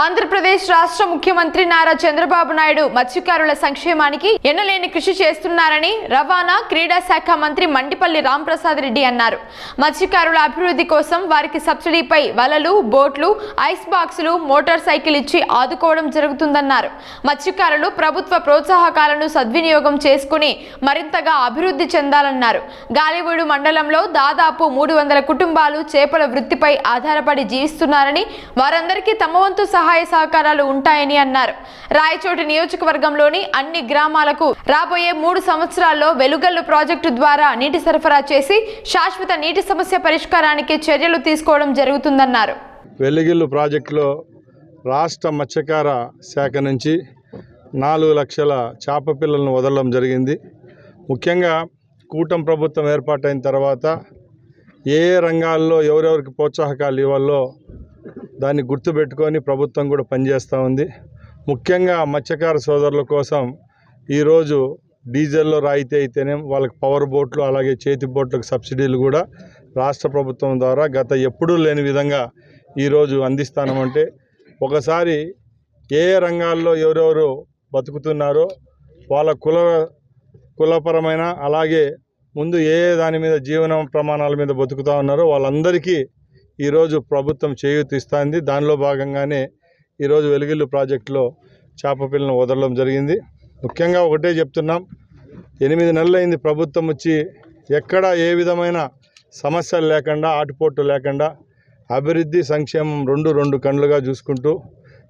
ఆంధ్రప్రదేశ్ రాష్ట్ర ముఖ్యమంత్రి నారా చంద్రబాబు నాయుడు మత్స్యకారుల సంక్షేమానికి ఎన్నలేని కృషి చేస్తున్నారని రవాణా క్రీడా శాఖ మంత్రి మండిపల్లి రాంప్రసాద్ రెడ్డి అన్నారు. మత్స్యకారుల అభివృద్ధి కోసం వారికి సబ్సిడీపై వలలు బోట్లు ఐస్ బాక్సులు మోటార్ సైకిల్ ఇచ్చి ఆదుకోవడం జరుగుతుందన్నారు. మత్స్యకారులు ప్రభుత్వ ప్రోత్సాహకాలను సద్వినియోగం చేసుకుని మరింతగా అభివృద్ధి చెందాలన్నారు. గాలివీడు మండలంలో దాదాపు మూడు వందల కుటుంబాలు చేపల వృత్తిపై ఆధారపడి జీవిస్తున్నారని వారందరికీ తమ వంతు సహాయ సహకారాలు ఉంటాయని అన్నారు. రాయచోటి నియోజకవర్గంలోని అన్ని గ్రామాలకు రాబోయే మూడు సంవత్సరాల్లో వెలుగల్లు ప్రాజెక్టు ద్వారా నీటి సరఫరా చేసి శాశ్వత నీటి సమస్య పరిష్కారానికి చర్యలు తీసుకోవడం జరుగుతుందన్నారు. వెలిగిల్లు ప్రాజెక్టులో రాష్ట్ర మత్స్యకార శాఖ నుంచి నాలుగు లక్షల చేప పిల్లలను వదలడం జరిగింది. ముఖ్యంగా కూటం ప్రభుత్వం ఏర్పాటైన తర్వాత ఏ ఏ రంగాల్లో ఎవరెవరికి ప్రోత్సాహకాలు ఇవ్వాలో దాన్ని గుర్తుపెట్టుకొని ప్రభుత్వం కూడా పనిచేస్తూ ఉంది. ముఖ్యంగా మత్స్యకార సోదరుల కోసం ఈరోజు డీజిల్లో రాయితీ అయితేనే వాళ్ళకి పవర్ బోట్లు అలాగే చేతి బోట్లకు సబ్సిడీలు కూడా రాష్ట్ర ప్రభుత్వం ద్వారా గత ఎప్పుడూ లేని విధంగా ఈరోజు అందిస్తానమంటే ఒకసారి ఏ ఏ రంగాల్లో ఎవరెవరు బతుకుతున్నారో వాళ్ళ కుల కులపరమైన అలాగే ముందు ఏ ఏ దాని మీద జీవన ప్రమాణాల మీద బతుకుతూ ఉన్నారో వాళ్ళందరికీ ఈరోజు ప్రభుత్వం చేయూతిస్తుంది. దానిలో భాగంగానే ఈరోజు వెలుగిల్లు ప్రాజెక్టులో చేప పిల్లను వదలడం జరిగింది. ముఖ్యంగా ఒకటే చెప్తున్నాం. ఎనిమిది నెలలు అయింది ప్రభుత్వం వచ్చి ఎక్కడ ఏ విధమైన సమస్యలు లేకుండా ఆటుపోట్లు లేకుండా అభివృద్ధి సంక్షేమం రెండు రెండు కండ్లుగా చూసుకుంటూ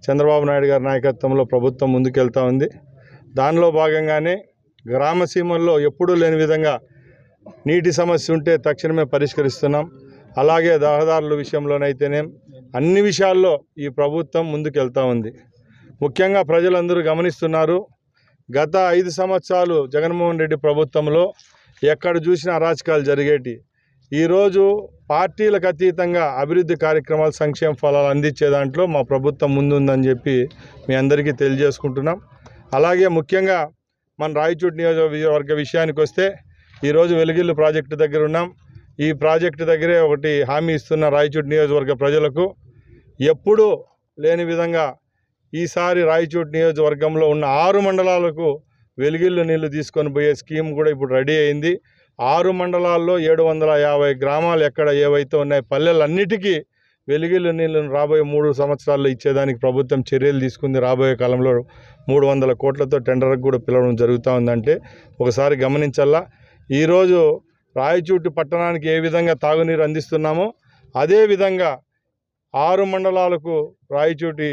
చంద్రబాబు నాయుడు గారి నాయకత్వంలో ప్రభుత్వం ముందుకెళ్తా ఉంది. దానిలో భాగంగానే గ్రామ సీమల్లో ఎప్పుడూ లేని విధంగా నీటి సమస్య ఉంటే తక్షణమే పరిష్కరిస్తున్నాం. అలాగే రహదారుల విషయంలోనైతేనే అన్ని విషయాల్లో ఈ ప్రభుత్వం ముందుకెళ్తా ఉంది. ముఖ్యంగా ప్రజలందరూ గమనిస్తున్నారు గత ఐదు సంవత్సరాలు జగన్మోహన్ రెడ్డి ప్రభుత్వంలో ఎక్కడ చూసినా అరాచకాలు జరిగేటి. ఈరోజు పార్టీలకు అతీతంగా అభివృద్ధి కార్యక్రమాలు సంక్షేమ ఫలాలు అందించే దాంట్లో మా ప్రభుత్వం ముందుందని చెప్పి మీ అందరికీ తెలియజేసుకుంటున్నాం. అలాగే ముఖ్యంగా మన రాయచూటి నియోజకవర్గ విషయానికి వస్తే ఈరోజు వెలుగిల్లు ప్రాజెక్టు దగ్గర ఉన్నాం. ఈ ప్రాజెక్టు దగ్గరే ఒకటి హామీ ఇస్తున్న రాయచూట్ నియోజకవర్గ ప్రజలకు ఎప్పుడూ లేని విధంగా ఈసారి రాయచూట్ నియోజకవర్గంలో ఉన్న ఆరు మండలాలకు వెలుగిళ్ళు నీళ్ళు తీసుకొని పోయే స్కీమ్ కూడా ఇప్పుడు రెడీ అయింది. ఆరు మండలాల్లో ఏడు వందల యాభై గ్రామాలు ఎక్కడ ఏవైతే ఉన్నాయి పల్లెలన్నిటికీ వెలుగిళ్ళు నీళ్ళను రాబోయే మూడు సంవత్సరాల్లో ఇచ్చేదానికి ప్రభుత్వం చర్యలు తీసుకుంది. రాబోయే కాలంలో మూడు వందల కోట్లతో టెండర్కి కూడా పిలవడం జరుగుతూ ఉందంటే ఒకసారి గమనించాలా ఈరోజు రాయచూటి పట్టణానికి ఏ విధంగా తాగునీరు అందిస్తున్నామో అదే విధంగా ఆరు మండలాలకు రాయచూటి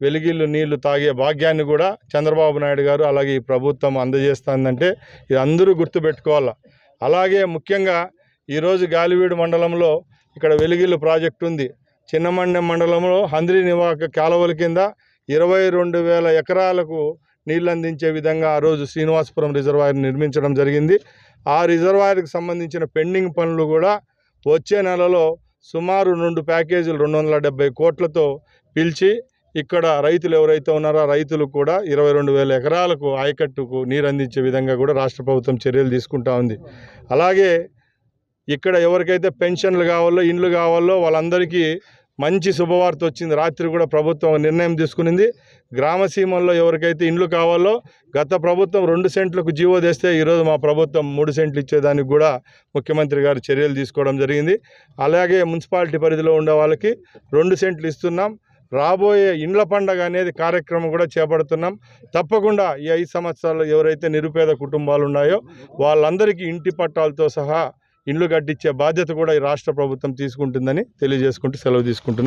వెలిగిళ్ళు నీళ్ళు తాగే భాగ్యాన్ని కూడా చంద్రబాబు నాయుడు గారు అలాగే ఈ ప్రభుత్వం అందజేస్తుందంటే ఇది అందరూ గుర్తుపెట్టుకోవాలి. అలాగే ముఖ్యంగా ఈరోజు గాలివీడు మండలంలో ఇక్కడ వెలిగిళ్ళు ప్రాజెక్టు ఉంది. చిన్నమండెం మండలంలో హంద్రి నివాక కాలువల కింద ఇరవై రెండు వేల ఎకరాలకు నీళ్ళు అందించే విధంగా ఆ రోజు శ్రీనివాసపురం రిజర్వాయర్ నిర్మించడం జరిగింది. ఆ రిజర్వాయర్కి సంబంధించిన పెండింగ్ పనులు కూడా వచ్చే నెలలో సుమారు రెండు ప్యాకేజీలు రెండు వందల డెబ్బై కోట్లతో పిలిచి ఇక్కడ రైతులు ఎవరైతే ఉన్నారో రైతులు కూడా ఇరవై రెండు వేల ఎకరాలకు ఆయకట్టుకు నీరు అందించే విధంగా కూడా రాష్ట్ర ప్రభుత్వం చర్యలు తీసుకుంటా ఉంది. అలాగే ఇక్కడ ఎవరికైతే పెన్షన్లు కావాలో ఇండ్లు కావాలో వాళ్ళందరికీ మంచి శుభవార్త వచ్చింది. రాత్రి కూడా ప్రభుత్వం నిర్ణయం తీసుకునింది. గ్రామసీమల్లో ఎవరికైతే ఇండ్లు కావాలో గత ప్రభుత్వం రెండు సెంట్లకు జీవో తెస్తే ఈరోజు మా ప్రభుత్వం మూడు సెంట్లు ఇచ్చేదానికి కూడా ముఖ్యమంత్రి గారు చర్యలు తీసుకోవడం జరిగింది. అలాగే మున్సిపాలిటీ పరిధిలో ఉండే వాళ్ళకి రెండు సెంట్లు ఇస్తున్నాం. రాబోయే ఇండ్ల పండగ అనేది కార్యక్రమం కూడా చేపడుతున్నాం. తప్పకుండా ఈ ఐదు సంవత్సరాలు ఎవరైతే నిరుపేద కుటుంబాలు ఉన్నాయో వాళ్ళందరికీ ఇంటి పట్టాలతో సహా ఇండ్లు కట్టించే బాధ్యత కూడా ఈ రాష్ట్ర ప్రభుత్వం తీసుకుంటుందని తెలియజేసుకుంటూ సెలవు తీసుకుంటున్నా.